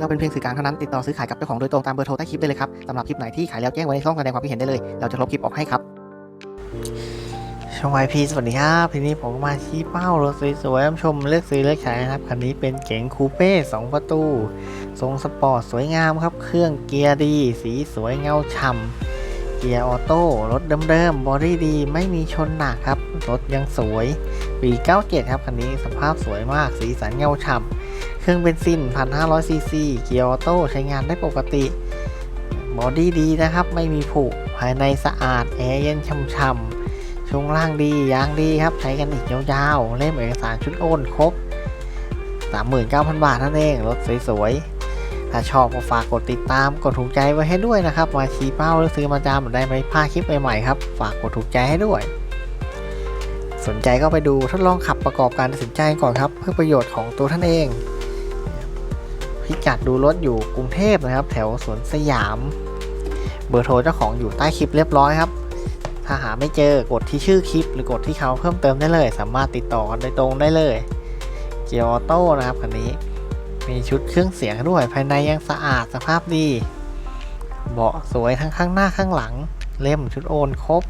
เราเป็นเพียงสื่อกลางเท่านั้นติดต่อซื้อขายกับเจ้าของโดยตรงตามเบอร์โทรใต้คลิปได้เลยครับสำหรับคลิปไหนที่ขายแล้วแจ้งไว้ในช่องแสดงความคิดเห็นได้เลย เราจะลบคลิปออกให้ครับช่องไอพีสวัสดีครับทีนี้ผมมาชี้เป้ารถสวยๆชมเลือกซื้อเลือกขายนะครับคันนี้เป็นเก๋งคูเป้2ประตู ทรงสปอร์ตสวยงามครับ เครื่องเกียร์ดี สีสวยเงาฉ่ำเกียร์ออโต้รถเดิมๆบอดี้ดี ไม่มีชนหนักครับ รถยังสวยปี 97 ครับคันนี้สภาพสวยมากสีสันเงาฉ่ำ เครื่องเบนซิน 1,500 ซีซี เกียร์ออโต้ใช้งานได้ปกติ บอดี้ดีนะครับ ไม่มีผุ ภายในสะอาด แอร์เย็นช่ำๆช่วงล่างดี ยางดีครับ ใช้กันอีกยาวๆ เล่มเอกสารชุดโอนครบ 39,000 บาทนั่นเอง รถสวยๆ ถ้าชอบก็ฝากกดติดตาม กดถูกใจไว้ให้ด้วยนะครับ มาชี้เป้าหรือซื้อมาจำได้ไม่พลาดคลิปใหม่ๆครับ ฝากกดถูกใจให้ด้วย สนใจก็ไปดูทดลองขับประกอบการตัดสินใจก่อนครับ เพื่อประโยชน์ของตัวท่านเอง พิกัดดูรถอยู่กรุงเทพนะครับ แถวสวนสยาม เบอร์โทรเจ้าของอยู่ใต้คลิปเรียบร้อยครับ ถ้าหาไม่เจอกดที่ชื่อคลิป หรือกดที่เขาเพิ่มเติมได้เลย สามารถติดต่อกันโดยตรงได้เลย เกียร์ออโต้นะครับคันนี้ มีชุดเครื่องเสียงด้วยภายในยังสะอาดสภาพดี เบาะสวยทั้งข้างหน้าข้างหลัง เล่มชุดโอนครบ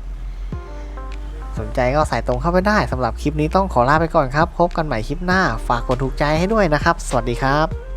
สนใจก็ใส่ตรงเข้าไปได้สำหรับคลิปนี้ต้องขอลาไปก่อนครับ พบกันใหม่คลิปหน้า ฝากกดถูกใจให้ด้วยนะครับ สวัสดีครับ